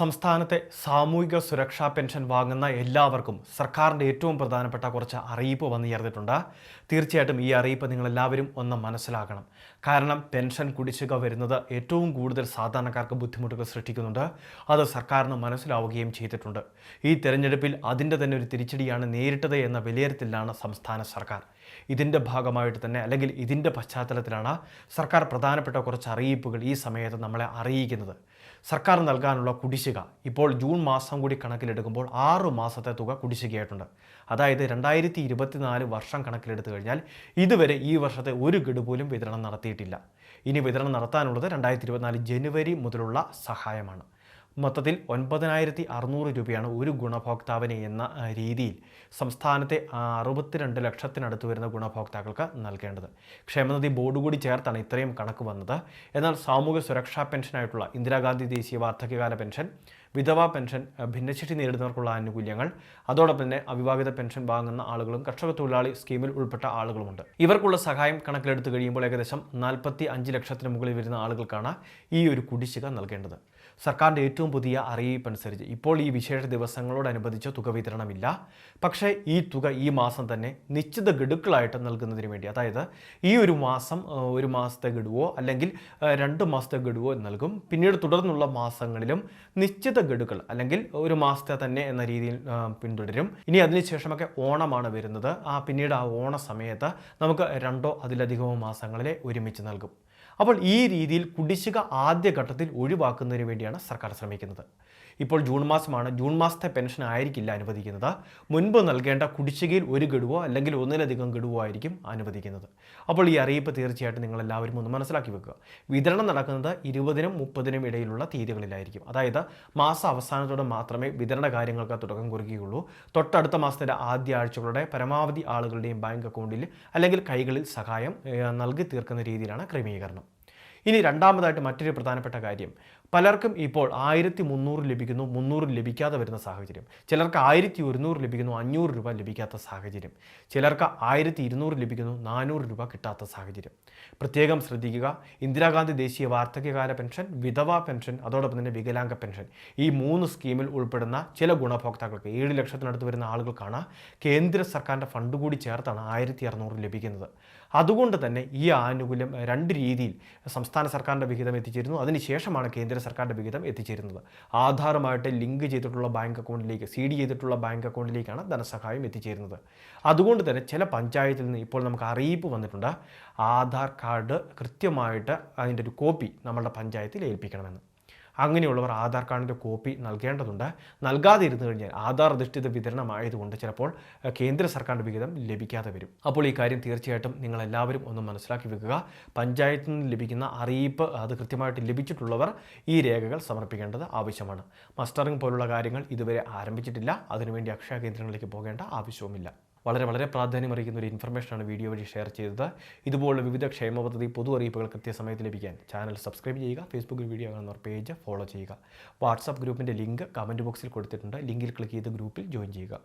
സംസ്ഥാനത്തെ സാമൂഹിക സുരക്ഷാ പെൻഷൻ വാങ്ങുന്ന എല്ലാവർക്കും സർക്കാരിന്റെ ഏറ്റവും പ്രധാനപ്പെട്ട കുറച്ച് അറിയിപ്പ് വന്നു ചേർന്നിട്ടുണ്ട്. തീർച്ചയായിട്ടും ഈ അറിയിപ്പ് നിങ്ങളെല്ലാവരും ഒന്ന് മനസ്സിലാക്കണം. കാരണം പെൻഷൻ കുടിശ്ശിക വരുന്നത് ഏറ്റവും കൂടുതൽ സാധാരണക്കാർക്ക് ബുദ്ധിമുട്ടുകൾ സൃഷ്ടിക്കുന്നുണ്ട്. അത് സർക്കാരിന് മനസ്സിലാവുകയും ചെയ്തിട്ടുണ്ട്. ഈ തെരഞ്ഞെടുപ്പിൽ അതിന്റെ തന്നെ ഒരു തിരിച്ചടിയാണ് നേരിട്ടത് എന്ന വിലയിരുത്തലിലാണ് സംസ്ഥാന സർക്കാർ. ഇതിന്റെ ഭാഗമായിട്ട് തന്നെ അല്ലെങ്കിൽ ഇതിന്റെ പശ്ചാത്തലത്തിലാണ് സർക്കാർ പ്രധാനപ്പെട്ട കുറച്ച് അറിയിപ്പുകൾ ഈ സമയത്ത് നമ്മളെ അറിയിക്കുന്നത്. സർക്കാർ നൽകാനുള്ള കുടിശ്ശിക ഇപ്പോൾ ജൂൺ മാസം കൂടി കണക്കിലെടുക്കുമ്പോൾ ആറ് മാസത്തെ തുക കുടിശ്ശികയായിട്ടുണ്ട്. അതായത് രണ്ടായിരത്തി ഇരുപത്തിനാല് വർഷം കണക്കിലെടുത്തു കഴിഞ്ഞാൽ ഇതുവരെ ഈ വർഷത്തെ ഒരു ഗഡു പോലും വിതരണം നടത്തിയിട്ടില്ല. ഇനി വിതരണം നടത്താനുള്ളത് രണ്ടായിരത്തി ഇരുപത്തിനാല് ജനുവരി മുതലുള്ള സഹായമാണ്. മൊത്തത്തിൽ ഒൻപതിനായിരത്തി അറുന്നൂറ് രൂപയാണ് ഒരു ഗുണഭോക്താവിന് എന്ന രീതിയിൽ സംസ്ഥാനത്തെ അറുപത്തിരണ്ട് ലക്ഷത്തിനടുത്ത് വരുന്ന ഗുണഭോക്താക്കൾക്ക് നൽകേണ്ടത്. ക്ഷേമനിധി ബോർഡ് കൂടി ചേർത്താണ് ഇത്രയും കണക്ക് വന്നത്. എന്നാൽ സാമൂഹ്യ സുരക്ഷാ പെൻഷനായിട്ടുള്ള ഇന്ദിരാഗാന്ധി ദേശീയ വാർദ്ധക്യകാല പെൻഷൻ വിധവാ പെൻഷൻ ഭിന്നശേഷി നേരിടുന്നവർക്കുള്ള ആനുകൂല്യങ്ങൾ അതോടൊപ്പം തന്നെ അവിവാഹിത പെൻഷൻ വാങ്ങുന്ന ആളുകളും കർഷക തൊഴിലാളി സ്കീമിൽ ഉൾപ്പെട്ട ആളുകളുമുണ്ട്. ഇവർക്കുള്ള സഹായം കണക്കിലെടുത്ത് കഴിയുമ്പോൾ ഏകദേശം നാൽപ്പത്തി അഞ്ച് ലക്ഷത്തിന് മുകളിൽ വരുന്ന ആളുകൾക്കാണ് ഈ ഒരു കുടിശ്ശിക നൽകേണ്ടത്. സർക്കാരിന്റെ ഏറ്റവും പുതിയ അറിയിപ്പ് അനുസരിച്ച് ഇപ്പോൾ ഈ വിശേഷ ദിവസങ്ങളോടനുബന്ധിച്ച് തുക വിതരണമില്ല. പക്ഷേ ഈ തുക ഈ മാസം തന്നെ നിശ്ചിത ഗഡുക്കളായിട്ട് നൽകുന്നതിന് വേണ്ടി അതായത് ഈ ഒരു മാസം ഒരു മാസത്തെ ഗഡുവോ അല്ലെങ്കിൽ രണ്ട് മാസത്തെ ഗഡുവോ നൽകും. പിന്നീട് തുടർന്നുള്ള മാസങ്ങളിലും നിശ്ചിത ഗഡുക്കൾ അല്ലെങ്കിൽ ഒരു മാസത്തെ തന്നെ എന്ന രീതിയിൽ പിന്തുടരും. ഇനി അതിനുശേഷമൊക്കെ ഓണമാണ് വരുന്നത്. ആ പിന്നീട് ആ ഓണ സമയത്ത് നമുക്ക് രണ്ടോ അതിലധികമോ മാസങ്ങളിലെ ഒരുമിച്ച് നൽകും. അപ്പോൾ ഈ രീതിയിൽ കുടിശ്ശിക ആദ്യഘട്ടത്തിൽ ഒഴിവാക്കുന്നതിന് വേണ്ടിയാണ് സർക്കാർ ശ്രമിക്കുന്നത്. ഇപ്പോൾ ജൂൺ മാസമാണ്. ജൂൺ മാസത്തെ പെൻഷൻ ആയിരിക്കില്ല അനുവദിക്കുന്നത്. മുൻപ് നൽകേണ്ട കുടിശ്ശികയിൽ ഒരു ഗഡുവോ അല്ലെങ്കിൽ ഒന്നിലധികം ഗഡുവോ ആയിരിക്കും അനുവദിക്കുന്നത്. അപ്പോൾ ഈ അറിയിപ്പ് തീർച്ചയായിട്ടും നിങ്ങൾ എല്ലാവരും ഒന്ന് മനസ്സിലാക്കി വെക്കുക. വിതരണം നടക്കുന്നത് ഇരുപതിനും മുപ്പതിനും ഇടയിലുള്ള തീയതികളിലായിരിക്കും. അതായത് മാസ അവസാനത്തോടെ മാത്രമേ വിതരണ കാര്യങ്ങൾക്ക് തുടക്കം കുറിക്കുകയുള്ളൂ. തൊട്ടടുത്ത മാസത്തിന്റെ ആദ്യ ആഴ്ചകളുടെ പരമാവധി ആളുകളുടെയും ബാങ്ക് അക്കൗണ്ടിൽ അല്ലെങ്കിൽ കൈകളിൽ സഹായം നൽകി തീർക്കുന്ന രീതിയിലാണ് ക്രമീകരണം. ഇനി രണ്ടാമതായിട്ട് മറ്റൊരു പ്രധാനപ്പെട്ട കാര്യം. പലർക്കും ഇപ്പോൾ ആയിരത്തി മുന്നൂറ് ലഭിക്കുന്നു മുന്നൂറ് ലഭിക്കാതെ വരുന്ന സാഹചര്യം. ചിലർക്ക് ആയിരത്തി ഒരുന്നൂറ് ലഭിക്കുന്നു അഞ്ഞൂറ് രൂപ ലഭിക്കാത്ത സാഹചര്യം. ചിലർക്ക് ആയിരത്തി ഇരുന്നൂറ് ലഭിക്കുന്നു നാനൂറ് രൂപ കിട്ടാത്ത സാഹചര്യം. പ്രത്യേകം ശ്രദ്ധിക്കുക ഇന്ദിരാഗാന്ധി ദേശീയ വാർദ്ധക്യകാല പെൻഷൻ വിധവാ പെൻഷൻ അതോടൊപ്പം തന്നെ വികലാംഗ പെൻഷൻ. ഈ മൂന്ന് സ്കീമിൽ ഉൾപ്പെടുന്ന ചില ഗുണഭോക്താക്കൾക്ക് ഏഴ് ലക്ഷത്തിനടുത്ത് വരുന്ന ആളുകൾക്കാണ് കേന്ദ്ര സർക്കാരിന്റെ ഫണ്ട് കൂടി ചേർത്താണ് ആയിരത്തി അറുന്നൂറ് ലഭിക്കുന്നത്. അതുകൊണ്ട് തന്നെ ഈ ആനുകൂല്യം രണ്ട് രീതിയിൽ സംസ്ഥാന സർക്കാരിന്റെ വിഹിതം എത്തിച്ചേരുന്നു. അതിനുശേഷമാണ് കേന്ദ്ര സർക്കാരിന്റെ വിഹിതം എത്തിച്ചേരുന്നത്. ആധാറുമായിട്ട് ലിങ്ക് ചെയ്തിട്ടുള്ള ബാങ്ക് അക്കൗണ്ടിലേക്ക് സി ഡി ചെയ്തിട്ടുള്ള ബാങ്ക് അക്കൗണ്ടിലേക്കാണ് ധനസഹായം എത്തിച്ചേരുന്നത്. അതുകൊണ്ട് തന്നെ ചില പഞ്ചായത്തിൽ നിന്ന് ഇപ്പോൾ നമുക്ക് അറിയിപ്പ് വന്നിട്ടുണ്ട്. ആധാർ കാർഡ് കൃത്യമായിട്ട് അതിന്റെ ഒരു കോപ്പി നമ്മളുടെ പഞ്ചായത്തിൽ ഏൽപ്പിക്കണമെന്ന്. അങ്ങനെയുള്ളവർ ആധാർ കാർഡിന്റെ കോപ്പി നൽകേണ്ടതുണ്ട്. നൽകാതെ ഇരുന്നു കഴിഞ്ഞാൽ ആധാർ അധിഷ്ഠിത വിതരണമായതുകൊണ്ട് ചിലപ്പോൾ കേന്ദ്ര സർക്കാരിന്റെ വിഹിതം ലഭിക്കാതെ വരും. അപ്പോൾ ഈ കാര്യം തീർച്ചയായിട്ടും നിങ്ങൾ എല്ലാവരും ഒന്ന് മനസ്സിലാക്കി വെക്കുക. പഞ്ചായത്തിൽ നിന്ന് ലഭിക്കുന്ന അറിയിപ്പ് അത് കൃത്യമായിട്ട് ലഭിച്ചിട്ടുള്ളവർ ഈ രേഖകൾ സമർപ്പിക്കേണ്ടത് ആവശ്യമാണ്. മസ്റ്ററിംഗ് പോലുള്ള കാര്യങ്ങൾ ഇതുവരെ ആരംഭിച്ചിട്ടില്ല. അതിനുവേണ്ടി അക്ഷയ കേന്ദ്രങ്ങളിലേക്ക് പോകേണ്ട ആവശ്യവുമില്ല. വളരെ വളരെ പ്രാധാന്യമറിയിക്കുന്ന ഒരു ഇൻഫർമേഷനാണ് വീഡിയോ വഴി ഷെയർ ചെയ്തത്. ഇതുപോലുള്ള വിവിധ ക്ഷേമ പദ്ധതി പൊതു അറിയിപ്പുകൾ കൃത്യസമയത്ത് ലഭിക്കാൻ ചാനൽ സബ്സ്ക്രൈബ് ചെയ്യുക ഫേസ്ബുക്കിൽ വീഡിയോ കാണുന്നവർ പേജ് ഫോളോ ചെയ്യുക. വാട്സാപ്പ് ഗ്രൂപ്പിന്റെ ലിങ്ക് കമന്റ് ബോക്സിൽ കൊടുത്തിട്ടുണ്ട്. ലിങ്കിൽ ക്ലിക്ക് ചെയ്ത് ഗ്രൂപ്പിൽ ജോയിൻ ചെയ്യുക.